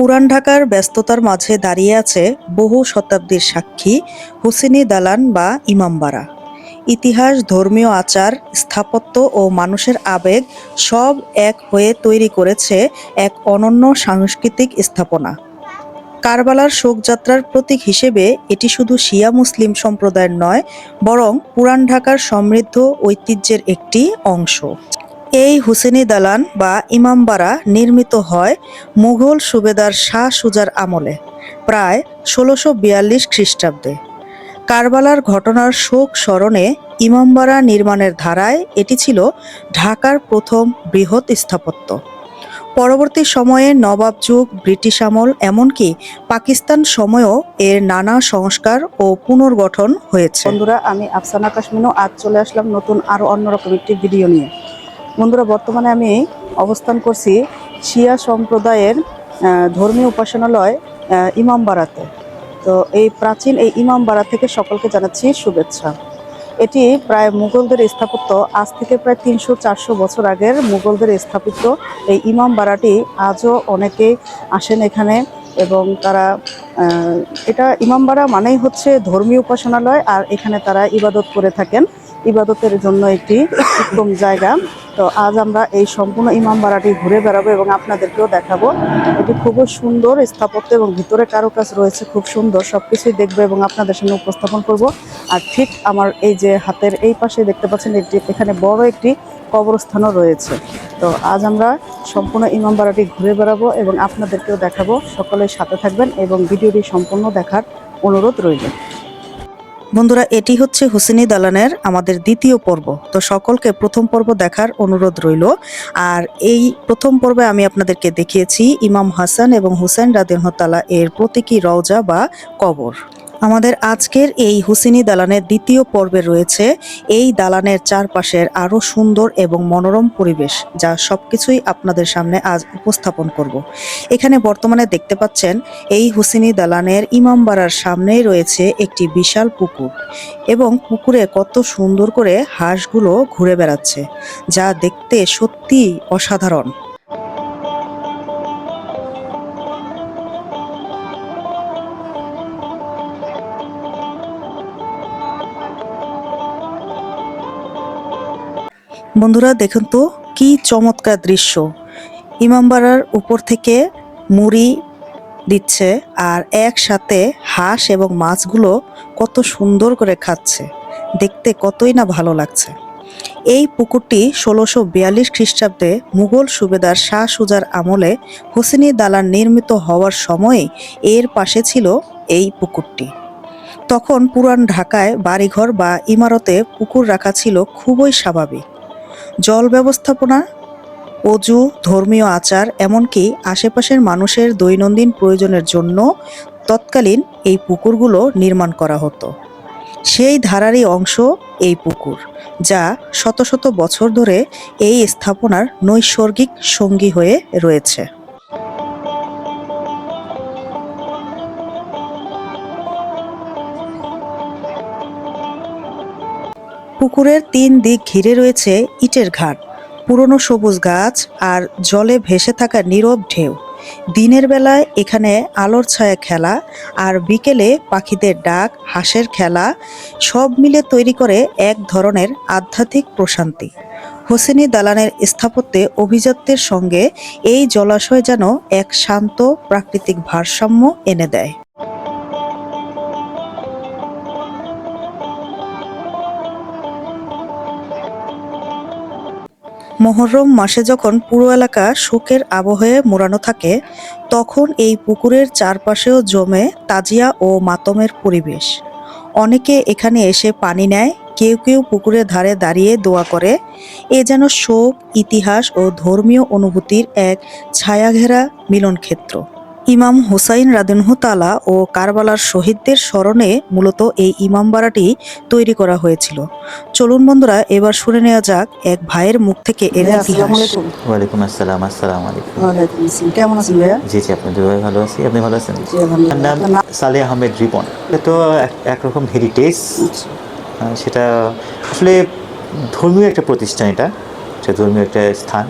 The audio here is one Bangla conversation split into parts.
পুরান ঢাকার ব্যস্ততার মাঝে দাঁড়িয়ে আছে বহু শতাব্দীর সাক্ষী হুসেনি দালান বা ইমামবাড়া। ইতিহাস, ধর্মীয় আচার, স্থাপত্য ও মানুষের আবেগ সব এক হয়ে তৈরি করেছে এক অনন্য সাংস্কৃতিক স্থাপনা। কারবালার শোকযাত্রার প্রতীক হিসেবে এটি শুধু শিয়া মুসলিম সম্প্রদায়ের নয়, বরং পুরান ঢাকার সমৃদ্ধ ঐতিহ্যের একটি অংশ। এই হুসেনি দালান বা ইমামবাড়া নির্মিত হয় মুঘল সুবেদার শাহ সুজার আমলে, প্রায় ষোলোশো বিয়াল্লিশ খ্রিস্টাব্দে। কারবালার ঘটনার শোক স্মরণে ইমামবাড়া নির্মাণের ধারায় এটি ছিল ঢাকার প্রথম বৃহৎ স্থাপত্য। পরবর্তী সময়ে নবাব যুগ ব্রিটিশ আমল এমনকি পাকিস্তান সময়েও এর নানা সংস্কার ও পুনর্গঠন হয়েছে। বন্ধুরা, আমি আফসানা কাশ্মিনু আজ চলে আসলাম নতুন আরও অন্যরকম একটি ভিডিও নিয়ে। বন্ধুরা, বর্তমানে আমি অবস্থান করছি শিয়া সম্প্রদায়ের ধর্মীয় উপাসনালয় ইমামবাড়াতে তো এই প্রাচীন, এই ইমামবাড়া থেকে সকলকে জানাচ্ছি শুভেচ্ছা। এটি প্রায় মুঘলদের স্থাপত্য, আজ থেকে প্রায় তিনশো চারশো বছর আগের মুঘলদের স্থাপিত এই ইমামবাড়াটি আজও অনেকে আসেন এখানে এবং তারা এটা ইমামবাড়া মানেই হচ্ছে ধর্মীয় উপাসনালয় আর এখানে তারা ইবাদত করে থাকেন। ইবাদতের জন্য একটি উত্তম জায়গা। তো আজ আমরা এই সম্পূর্ণ ইমামবাড়াটি ঘুরে বেড়াবো এবং আপনাদেরকেও দেখাবো। এটি খুবই সুন্দর স্থাপত্য এবং ভিতরে কারুকাজ রয়েছে, খুব সুন্দর। সব কিছুই দেখব এবং আপনাদের সামনে উপস্থাপন করব। আর ঠিক আমার এই যে হাতের এই পাশে দেখতে পাচ্ছেন একটি এখানে বড় একটি কবরস্থানও রয়েছে। তো আজ আমরা সম্পূর্ণ ইমামবাড়াটি ঘুরে বেড়াবো এবং আপনাদেরকেও দেখাবো। সকলের সাথে থাকবেন এবং ভিডিওটি সম্পূর্ণ দেখার অনুরোধ রইল। বন্ধুরা, এটি হচ্ছে হুসেনি দালানের আমাদের দ্বিতীয় পর্ব। তো সকলকে প্রথম পর্ব দেখার অনুরোধ রইল। আর এই প্রথম পর্বে আমি আপনাদেরকে দেখিয়েছি ইমাম হাসান এবং হুসেন রাদিনহতালা এর প্রতীকী রওজা বা কবর। আমাদের আজকের এই হুসেনি দালানের দ্বিতীয় পর্বে রয়েছে এই দালানের চারপাশের আরও সুন্দর এবং মনোরম পরিবেশ যা সবকিছুই আপনাদের সামনে আজ উপস্থাপন করব। এখানে বর্তমানে দেখতে পাচ্ছেন এই হুসেনি দালানের ইমামবাড়ার সামনেই রয়েছে একটি বিশাল পুকুর এবং পুকুরে কত সুন্দর করে হাঁসগুলো ঘুরে বেড়াচ্ছে, যা দেখতে সত্যি অসাধারণ। বন্ধুরা, দেখুন তো, কি চমৎকার দৃশ্য। ইমামবাড়ার উপর থেকে মুড়ি দিচ্ছে আর একসাথে হাঁস এবং মাছগুলো কত সুন্দর করে খাচ্ছে। দেখতে কতই না ভালো লাগছে। এই পুকুরটি ষোলোশো বিয়াল্লিশ খ্রিস্টাব্দে মুঘল সুবেদার শাহ সুজার আমলে হোসেনি দালান নির্মিত হওয়ার সময়ে এর পাশে ছিল এই পুকুরটি। তখন পুরান ঢাকায় বাড়িঘর বা ইমারতে পুকুর রাখা ছিল খুবই স্বাভাবিক। জল ব্যবস্থাপনা, অজু, ধর্মীয় আচার, এমনকি আশেপাশের মানুষের দৈনন্দিন প্রয়োজনের জন্য তৎকালীন এই পুকুরগুলো নির্মাণ করা হতো। সেই ধারারই অংশ এই পুকুর, যা শত শত বছর ধরে এই স্থাপনার নৈসর্গিক সঙ্গী হয়ে রয়েছে। পুকুরের তিন দিক ঘিরে রয়েছে ইটের ঘাট, পুরনো সবুজ গাছ আর জলে ভেসে থাকা নীরব ঢেউ। দিনের বেলায় এখানে আলোর ছায়া খেলা আর বিকেলে পাখিদের ডাক, হাঁসের খেলা, সব মিলে তৈরি করে এক ধরনের আধ্যাত্মিক প্রশান্তি। হোসেনি দালানের স্থাপত্যে অভিজাত্যের সঙ্গে এই জলাশয় যেন এক শান্ত প্রাকৃতিক ভারসাম্য এনে দেয়। মহরম মাসে যখন পুরো এলাকা শোকের আবহে মোড়ানো থাকে, তখন এই পুকুরের চারপাশেও জমে তাজিয়া ও মাতমের পরিবেশ। অনেকে এখানে এসে পানি নেয়, কেউ কেউ পুকুরের ধারে দাঁড়িয়ে দোয়া করে। এ যেন শোক, ইতিহাস ও ধর্মীয় অনুভূতির এক ছায়াঘেরা মিলনক্ষেত্র। ইমাম হুসাইন রাদিনহুতালা ও কারবালার শহীদদের স্মরণে মূলত এই ইমামবাড়াটি তৈরি করা হয়েছিল। চলুন বন্ধুরা এবার শুনে নেওয়া যাক এক ভাইয়ের মুখ থেকে এর ইতিহাস। ওয়ালাইকুম আসসালাম আসসালাম আলাইকুম। কেমন আছেন ভাইয়া? জি জি আপনি ভালো আছি। আপনি ভালো আছেন? নাম? সালে আহমেদ রিপন। এটা তো এক- একরকম হেরিটেজ সেটা আসলে ধর্মীয় একটা প্রতিষ্ঠান এটা। এটা ধর্মীয় একটা স্থান।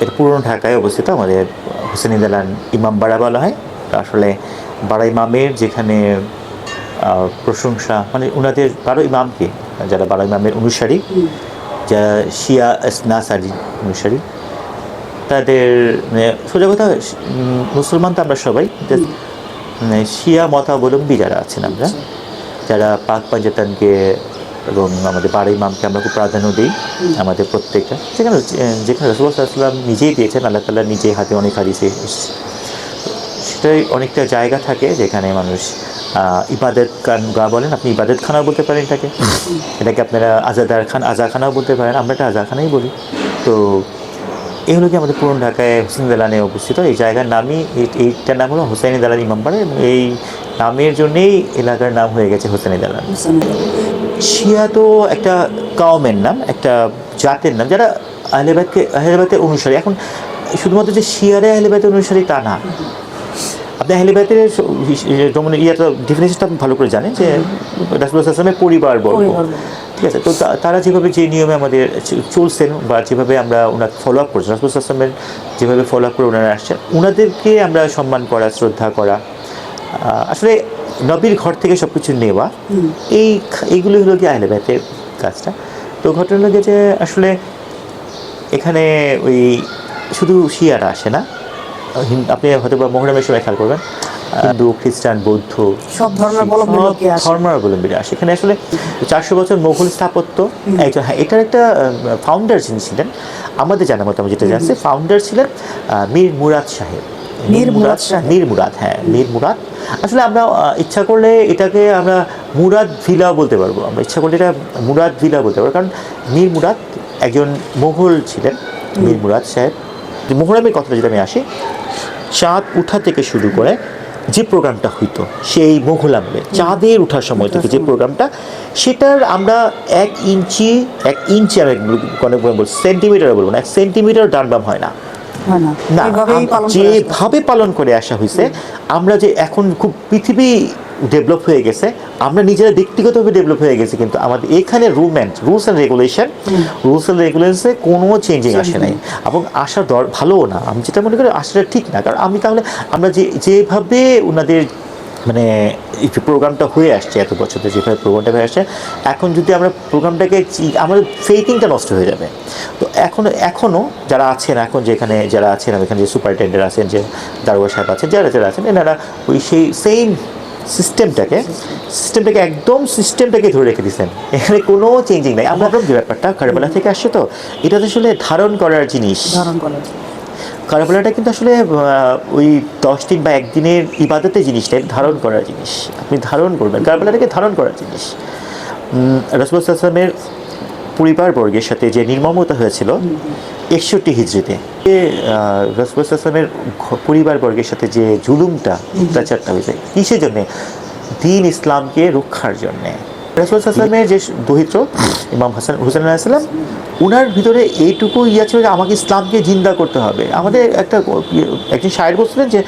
এটা পুরনো ঢাকায় অবস্থিত আমাদের হোসেনি দালান ইমামবাড়া বলা হয়। আসলে বাড়া ইমামের যেখানে প্রশংসা মানে ওনাদের বারো ইমামকে, যারা বারো ইমামের অনুসারী, যারা শিয়া নাসারি অনুসারী, তাদের মানে সোজা কথা, মুসলমান তো আমরা সবাই মানে শিয়া মতাবলম্বী যারা আছেন আমরা, যারা পাক পাঞ্জাতানকে এবং আমাদের বারো ইমামকে আমরা খুব প্রাধান্য দিই, আমাদের প্রত্যেকটা। যেখানে যেখানে রসুল্লাহাম নিজেই দিয়েছেন, আল্লাহ তাল্লাহ নিজেই হাতে অনেক হারিয়েছে সেটাই অনেকটা জায়গা থাকে যেখানে মানুষ ইবাদত খান, গা বলেন, আপনি ইবাদত খানাও বলতে পারেন এটাকে। এটাকে আপনারা আজাদার খান, আজা খানাও বলতে পারেন, আমরা এটা আজাখানাই বলি। তো এই হলো কি আমাদের পুরনো ঢাকায় হোসেন দালানে অবস্থিত, এই জায়গার নামই, এই- এইটার নাম হলো হোসেনি দালান ইমামবাড়া এবং এই নামের জন্যেই এলাকার নাম হয়ে গেছে হোসেনি দালান। শিয়া তো একটা কাউমের নাম একটা জাতের নাম যারা আহলেবাদকে আহলেবাদের অনুসারী। এখন শুধুমাত্র যে শিয়ারে আহলেবাদের অনুসারী তা না। আপনি আহলেবাদের যেমন ইয়েটা ডিফিনেশনটা আপনি ভালো করে জানেন যে রাসুল আসলামের পরিবার বর্গ। ঠিক আছে? তো তা- তারা যেভাবে যে নিয়মে আমাদের চলছেন বা যেভাবে আমরা ওনার ফলো আপ করছি রাসুল আসলামের যেভাবে ফলো আপ করে ওনারা আসছেন ওনাদেরকে আমরা সম্মান করা শ্রদ্ধা করা। আসলে নবীর ঘর থেকে সব কিছু নেওয়া এই এইগুলো হলো কি আহলে বাইতের কাজটা। তো ঘটনা হলো যে আসলে এখানে ওই শুধু শিয়ারা আসে না। আপনি হয়তো বা মোহরমের সময় খেয়াল করবেন। হিন্দু খ্রিস্টান বৌদ্ধ সব ধর্মাবলম্বী আসে। ধর্মাবলম্বীরা আসে। এখানে আসলে চারশো বছর মোগল স্থাপত্য একজন হ্যাঁ এটার একটা ফাউন্ডার যিনি ছিলেন আমাদের জানা মতো আমি যেটা জানছি ফাউন্ডার ছিলেন মীর মুরাদ সাহেব। মীর মুরাদ। মীর মুরাদ হ্যাঁ মীর মুরাদ আসলে আমরা ইচ্ছা করলে এটাকে আমরা মুরাদ ভিলা বলতে পারব। আমরা ইচ্ছা করলে এটা মুরাদ ভিলা বলতে পারব। কারণ মীর মুরাদ একজন মোগল ছিলেন মীর মুরাদ সাহেব। মোহরামের কথাটা যদি আমি আসি চাঁদ উঠা থেকে শুরু করে যে প্রোগ্রামটা হইতো সেই মোঘল আমলে চাঁদের ওঠার সময় থেকে যে প্রোগ্রামটা সেটার আমরা এক ইঞ্চি এক ইঞ্চি আমি অনেক বলব সেন্টিমিটার বলব না এক সেন্টিমিটার ডান বাম হয় না। না। যেভাবে পালন করে আসা হয়েছে আমরা যে এখন খুব পৃথিবী ডেভেলপ হয়ে গেছে আমরা নিজেরা ব্যক্তিগতভাবে ডেভেলপ হয়ে গেছি কিন্তু আমাদের এখানে রুলমেন্ট rules and regulation rules and রেগুলেশনে কোনো চেঞ্জিং আসে নাই। এবং আসার দর ভালোও না। আমি যেটা মনে করি আসাটা ঠিক না। কারণ আমি তাহলে আমরা যে যেভাবে ওনাদের মানে প্রোগ্রামটা হয়ে আসছে এত বছর ধরে যেভাবে প্রোগ্রামটা হয়ে আসছে, এখন যদি আমরা প্রোগ্রামটাকে আমাদের ফেকিংটা নষ্ট হয়ে যাবে। তো এখনও এখনও যারা আছেন, এখন যেখানে যারা আছেন এখানে যে সুপারিনটেন্ডেন্ট আছেন, যে দারোগা সাহেব আছেন, যারা যারা আছেন, এনারা ওই সেই সেম সিস্টেমটাকে সিস্টেমটাকে একদম সিস্টেমটাকে ধরে রেখে দিচ্ছেন এখানে কোনো চেঞ্জিং নাই। আমরা যে ব্যাপারটা কারবেলা থেকে আসছে তো। এটা তো আসলে ধারণ করার জিনিস। ধারণ করে কারবালাটা কিন্তু আসলে ওই দশ দিন বা একদিনের ইবাদতের জিনিসটা ধারণ করার জিনিস। আপনি ধারণ করবেন, কারবালাটাকে ধারণ করার জিনিস। রসুল আসলামের পরিবারবর্গের সাথে যে নির্মমতা হয়েছিল, একষট্টি হিজড়িতে রসুল আসলামের পরিবারবর্গের সাথে যে জুলুমটা, অত্যাচারটা হয়েছে, কিসের জন্যে? দিন ইসলামকে রক্ষার জন্যে। রসুল আসলামের যে দহিত্র ইমাম হাসান হুসেন আলাইসাল্লাম ওনার ভিতরে এইটুকু ইয়া ছিল যে আমাকে ইসলামকে জিন্দা করতে হবে। আমাদের একটা একজন শায়ের বলছিলেন যে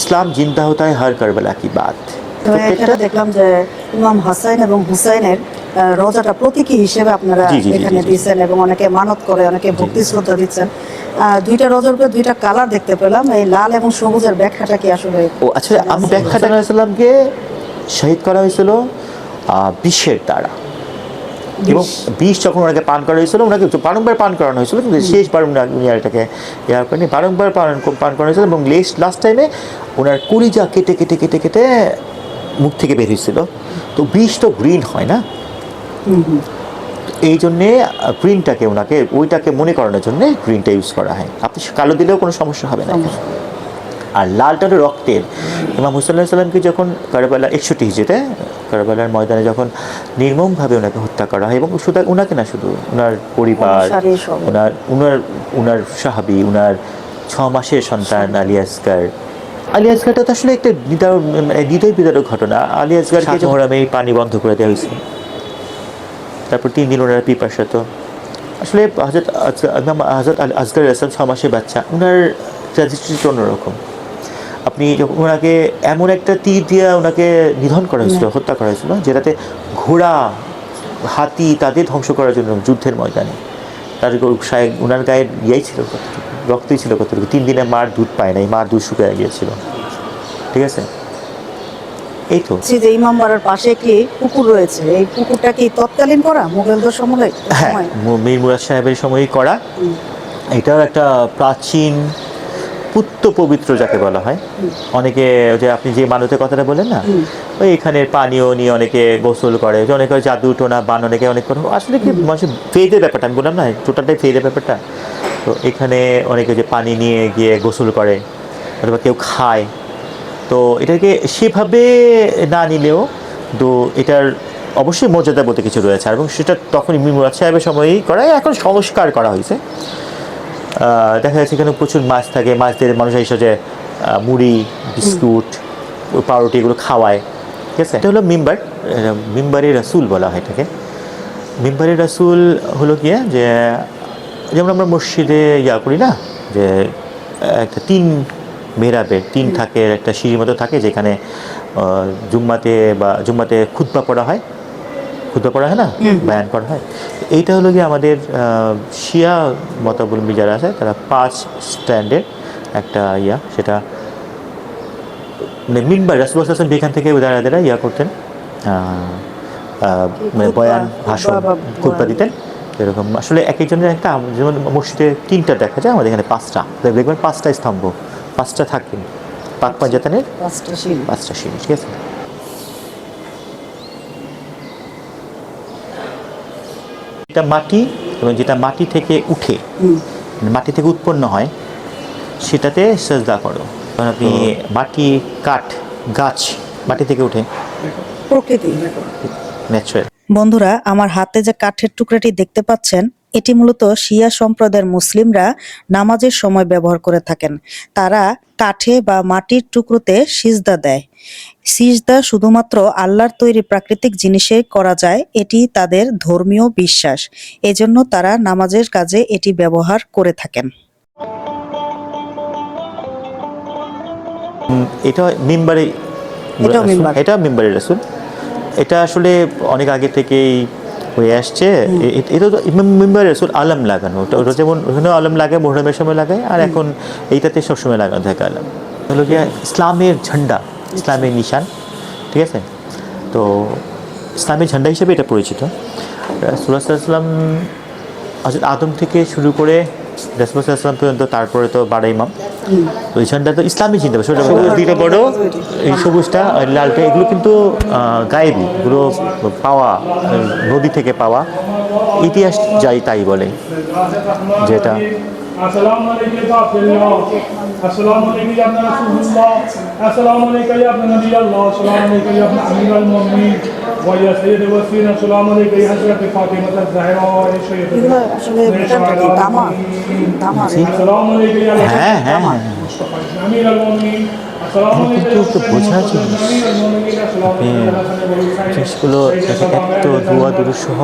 ইসলাম জিন্দা হতা হয় হর কারবালা কি এখানে দেখলাম যে ইমাম এবং হুসাইনের রোজাটা প্রতীকী হিসেবে আপনারা এখানে। দিচ্ছেন এবং অনেকে মানত করে অনেকে ভক্তি শ্রদ্ধা দিচ্ছেন। দুইটা রোজার দুইটা কালার দেখতে পেলাম এই লাল এবং সবুজের ব্যাখ্যাটা কি আসলে ও আচ্ছা আমি ব্যাখ্যাটা শহীদ করা হয়েছিল। বিষের দ্বারা। এবং বিষ। যখন ওনাকে পান করা হয়েছিল ওনাকে বারংবার পান করানো হয়েছিল কিন্তু শেষবার উনি আর এটাকে ইয়া করেনি বারংবার পান পান করানো হয়েছিল এবং লেস্ট লাস্ট টাইমে ওনার কলিজা কেটে কেটে কেটে কেটে মুখ থেকে বের হয়েছিল। তো বিষ তো গ্রিন হয় না? এই জন্যে গ্রিনটাকে ওনাকে ওইটাকে মনে করানোর জন্যে গ্রিনটা ইউজ করা হয়। আপনি কালো দিলেও কোনো সমস্যা হবে না। আর লালটা রক্তের। ইমাম হুসাইন সাল্লামকে যখন কারবালা একষট্টি হিজেতে কারবালার ময়দানে যখন নির্মমভাবে ওনাকে হত্যা করা হয় এবং শুধু ওনাকে না শুধু ওনার পরিবার ওনার ওনার ওনার সাহাবি ওনার ছ মাসের সন্তান আলী আসগার। আলী আসগারটা তো আসলে একটা নিদার মানে হৃদয় বিদারক ঘটনা। আলী আসগারকে মোহরামে পানি বন্ধ করে দেওয়া হয়েছে। তারপর তিন দিন ওনারা পিপাসাত আসলে হজরত হজরত আসগার আসলাম ছ মাসের বাচ্চা। ওনার ট্র্যাজেক্টরিটা অন্যরকম। আপনি যখন ওনাকে এমন একটা তীর দিয়ে ওনাকে নিধন করা হয়েছিল হত্যা করা হয়েছিল যেটাতে ঘোড়া হাতি তাদের ধ্বংস করার জন্য যুদ্ধের ময়দানে। তার সায় ওনার গায়ের ইয়েই ছিল কতটুকু রক্তই ছিল কতটুকু। তিন দিনে মার দুধ পায় নাই মার দুধ শুকিয়ে গিয়েছিল। ঠিক আছে? এই তো। যে ইমামবাড়ার পাশে একটি পুকুর রয়েছে। এই পুকুরটা কি তৎকালীন করা? মোগলদের সময় হ্যাঁ মীর মুরাদ সাহেবের সময়ই করা। এটাও একটা প্রাচীন পুত্ত পবিত্র যাকে বলা হয়। অনেকে যে আপনি যে মানতের কথাটা বলেন না ওই এখানের পানীয় নিয়ে অনেকে গোসল করে যে অনেকে জাদু টোনা বান অনেকে অনেক করে। আসলে কি মানুষের ফেদের ব্যাপারটা আমি বললাম না টোটালটাই ফেদের ব্যাপারটা। তো এখানে অনেকে যে পানি নিয়ে গিয়ে গোসল করে অথবা কেউ খায়। তো এটাকে সেভাবে না নিলেও তো এটার অবশ্যই মর্যাদা বলতে কিছু রয়েছে। এবং সেটা তখন ইমনি মুরাদ সাহেবের সময়ই করা এখন সংস্কার করা হয়েছে। দেখা যাচ্ছে এখানে প্রচুর মাছ থাকে মাছ দিয়ে মানুষ এসে যে মুড়ি বিস্কুট ওই পাউরুটি এগুলো খাওয়ায় ঠিক আছে? এটা হলো মিম্বার মিম্বারি রাসুল বলা হয় এটাকে। মিম্বারি রাসুল হলো গিয়ে যে যেমন আমরা মসজিদে ইয়া করি না যে একটা তিন মেহরাবের তিন থাকে একটা সিঁড়ির মতো থাকে যেখানে জুম্মাতে বা জুম্মাতে খুতবা পড়া হয়। খুতবা করা হয় না? বয়ান করা হয়। এইটা হলো গিয়ে আমাদের শিয়া মতাবলম্বী যারা আছে তারা পাঁচ স্ট্যান্ডের একটা ইয়া। সেটা মানে মিম্বার রাসুল হাসান এখান থেকে যারা ইয়া করতেন মানে বয়ান ভাষণ বয়ান। দিতেন। এরকম আসলে এক একজনের একটা যেমন মসজিদে তিনটা দেখা যায় আমাদের এখানে পাঁচটা। দেখবেন পাঁচটা স্তম্ভ পাঁচটা থাকেন পাক পাঞ্জাতানের পাঁচটা শিল পাঁচটা সিঁড়ি ঠিক আছে? এটা মাটি এবং যেটা মাটি থেকে উঠে মানে মাটি থেকে উৎপন্ন হয় সেটাতে সেজদা করো। কারণ আপনি মাটি কাঠ গাছ মাটি থেকে উঠে প্রকৃতি। ন্যাচারাল বন্ধুরা আমার হাতে যে কাঠের টুকরাটি দেখতে পাচ্ছেন এটি মূলত শিয়া সম্প্রদায়ের মুসলিমরা নামাজের সময় ব্যবহার করে থাকেন। তারা কাঠে বা মাটির টুকরোতে সিজদা দেয়। সিজদা শুধুমাত্র আল্লাহর তৈরি প্রাকৃতিক জিনিসে করা যায় এটি তাদের ধর্মীয় বিশ্বাস। এজন্য তারা নামাজের কাজে এটি ব্যবহার করে থাকেন। এটা মিম্বারে। এটা মিম্বারে রাসুল। এটা আসলে অনেক আগে থেকেই হয়ে আসছে। এটা তো মেম্বারে রসুল আলম লাগানো। ওটা যেমন ওখানে আলম লাগে মোহরমের সময় লাগায় আর এখন এইটাতে সবসময় লাগানো থাকে আলম। হলো গিয়ে ইসলামের ঝান্ডা ইসলামের নিশান ঠিক আছে? তো ইসলামের ঝান্ডা হিসেবে এটা পরিচিত। রাসুল্লাহাম হজরত আদম থেকে শুরু করে রাসুল্লাহাম পর্যন্ত তারপরে তো বাড়াই ইমাম। তো এই ঝান্ডা তো ইসলামী চিন্তা দুইটা বড় এই সবুজটা লালটা এগুলো কিন্তু গায়েবি গায়েবী এগুলো পাওয়া নদী থেকে পাওয়া। ইতিহাস যাই তাই বলে যেটা। আসসালামু আলাইকুম ইয়া আপনার রাসূলুল্লাহ আসসালামু আলাইকুম ইয়া আপনার নবী আল্লাহ। আসসালামু আলাইকুম ইয়া আপনার আমির আল মুমিনিন। ওয়া ইয়া সাইয়্যিদ ওয়াসিন আসসালামু আলাইকুম ইয়া হযরত ফাতিমা আয-যাহরা ওয়া ইয়া সাইয়্যিদ আসলে এটা আসসালামু আলাইকুম। ইয়া হ্যাঁ হ্যাঁ। ধোয়া দূর সহ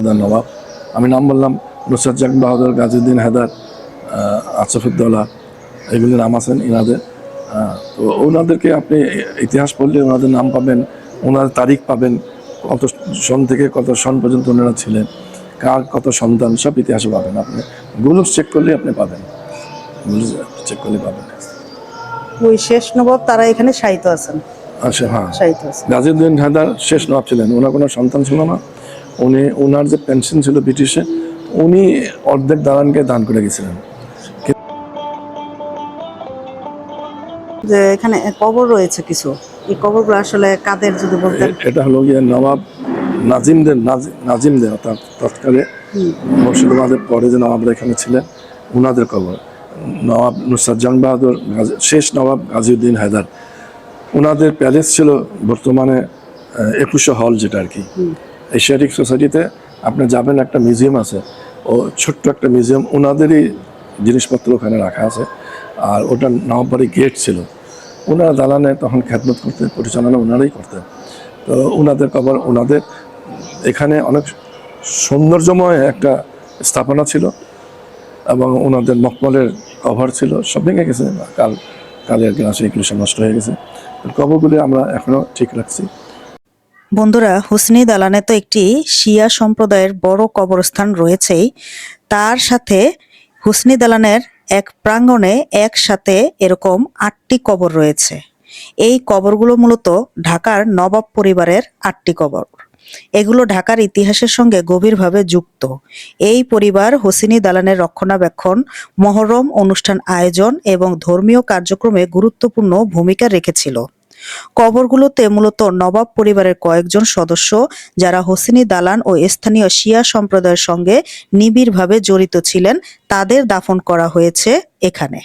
বেদান নবাব আমি নাম বললাম নুসরাত জাক বাহাদুর গাজীউদ্দিন হায়দার আসফুদ্দৌলা এগুলি নাম আছেন ইনাদের। তো ওনাদেরকে আপনি ইতিহাস পড়লে ওনাদের নাম পাবেন ওনাদের তারিখ পাবেন কত সন থেকে কত সন পর্যন্ত ওনারা ছিলেন কার কত সন্তান সব ইতিহাসে পাবেন আপনি। গুলো চেক করলে আপনি পাবেন। চেক করলে পাবেন। ওই শেষ নবাব তারা এখানে সাহিত্য আছেন। আচ্ছা হ্যাঁ। সাহিত্য আছেন। গাজীউদ্দিন হায়দার শেষ নবাব ছিলেন ওনার কোনো সন্তান ছিল না। উনি ওনার যে পেনশন ছিল ব্রিটিশে উনি অর্ধেক দালানকে দান করে গেছিলেন। যে এখানে কবর রয়েছে কিছু এই কবরগুলো আসলে কাদের যদি বলতেন? এ- এটা হলো গিয়ে নবাব নাজিমদের নাজিমদের অর্থাৎ তৎকালে মুর্শিদাবাদের পরে যে নবাবরা এখানে ছিলেন উনাদের কবর। নবাব নুসরাত জান বাহাদুর শেষ নবাব গাজীউদ্দিন হায়দার। ওনাদের প্যালেস ছিল বর্তমানে একুশে হল যেটা আর কি। এশিয়াটিক সোসাইটিতে আপনি যাবেন, একটা মিউজিয়াম আছে। ও ছোট্ট একটা মিউজিয়াম ওনাদেরই জিনিসপত্র ওখানে রাখা আছে। আর ওটা নবাববাড়ি গেট ছিল। ওনারা দালানে তখন খ্যাতমত করতে, পরিচালনা ওনারাই করতেন তো ওনাদের কবর ওনাদের এখানে অনেক সৌন্দর্যময় একটা স্থাপনা ছিল এবং ওনাদের মকমলের কভার ছিল, সব ভেঙে গেছে। কাল, কালের গ্লাসে এগুলো নষ্ট হয়ে গেছে। কভারগুলি আমরা এখনও ঠিক রাখছি। বন্ধুরা, হুসনি দালানে তো একটি শিয়া সম্প্রদায়ের বড় কবরস্থান রয়েছেই। তার সাথে হুসনি দালানের এক প্রাঙ্গণে একসাথে এরকম আটটি কবর রয়েছে। এই কবরগুলো মূলত ঢাকার নবাব পরিবারের আটটি কবর। এগুলো ঢাকার ইতিহাসের সঙ্গে গভীরভাবে যুক্ত। এই পরিবার হোসিনি দালানের রক্ষণাবেক্ষণ, মহরম অনুষ্ঠান আয়োজন এবং ধর্মীয় কার্যক্রমে গুরুত্বপূর্ণ ভূমিকা রেখেছিল। কবরগুলোতে মূলত নবাব পরিবারের কয়েকজন সদস্য, যারা হোসেনি দালান ও স্থানীয় শিয়া সম্প্রদায়ের সঙ্গে নিবিড়ভাবে জড়িত ছিলেন, তাদের দাফন করা হয়েছে এখানে।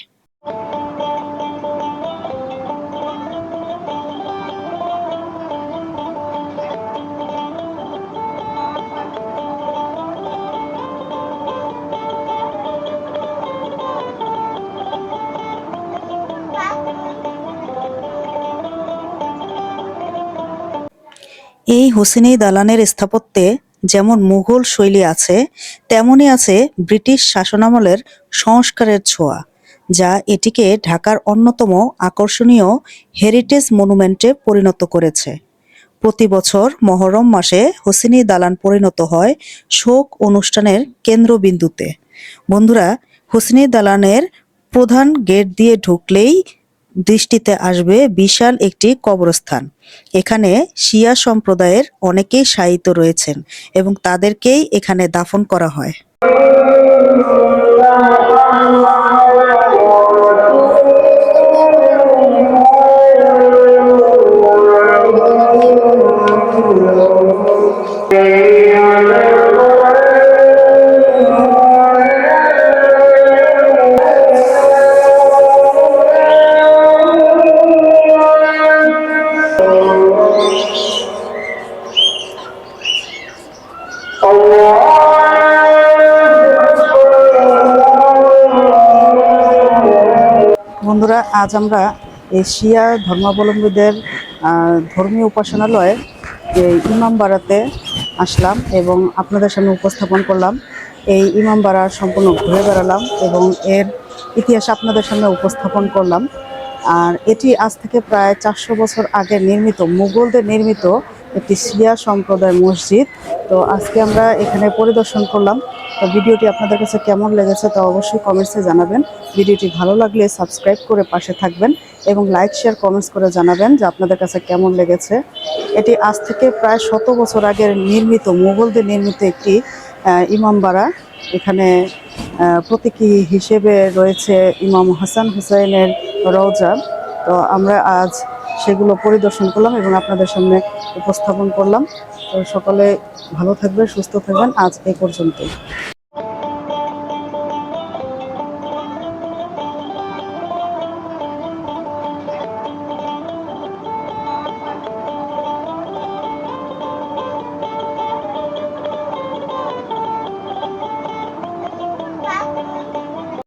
এই হোসেনি দালানের স্থাপত্যে যেমন মুঘল শৈলী আছে তেমনই আছে ব্রিটিশ শাসনামলের সংস্কারের ছোঁয়া, যা এটিকে ঢাকার অন্যতম আকর্ষণীয় হেরিটেজ মনুমেন্টে পরিণত করেছে। প্রতি বছর মহরম মাসে হোসেনি দালান পরিণত হয় শোক অনুষ্ঠানের কেন্দ্রবিন্দুতে। বন্ধুরা, হোসেনি দালানের প্রধান গেট দিয়ে ঢুকলেই দৃষ্টিতে আসবে বিশাল একটি কবরস্থান। এখানে শিয়া সম্প্রদায়ের অনেকেই সায়িত রয়েছেন এবং তাদেরকেই এখানে দাফন করা হয়। আজ আমরা এই শিয়া ধর্মাবলম্বীদের ধর্মীয় উপাসনালয়ে ইমামবাড়াতে আসলাম এবং আপনাদের সামনে উপস্থাপন করলাম। এই ইমামবাড়া সম্পূর্ণ ঘুরে বেড়ালাম এবং এর ইতিহাস আপনাদের সামনে উপস্থাপন করলাম। আর এটি আজ থেকে প্রায় চারশো বছর আগে নির্মিত, মুঘলদের নির্মিত একটি শিয়া সম্প্রদায় মসজিদ। তো আজকে আমরা এখানে পরিদর্শন করলাম। তো ভিডিওটি আপনাদের কাছে কেমন লেগেছে তা অবশ্যই কমেন্টসে জানাবেন। ভিডিওটি ভালো লাগলে সাবস্ক্রাইব করে পাশে থাকবেন এবং লাইক শেয়ার কমেন্টস করে জানাবেন যে আপনাদের কাছে কেমন লেগেছে। এটি আজ থেকে প্রায় শত বছর আগের নির্মিত, মুঘলদের নির্মিত একটি ইমামবাড়া এখানে প্রতীকী হিসেবে রয়েছে ইমাম হাসান হুসাইনের রওজা। তো আমরা আজ সেগুলো পরিদর্শন করলাম এবং আপনাদের সামনে উপস্থাপন করলাম। সকলে ভালো থাকবেন সুস্থ থাকবেন। আজ এই পর্যন্তই।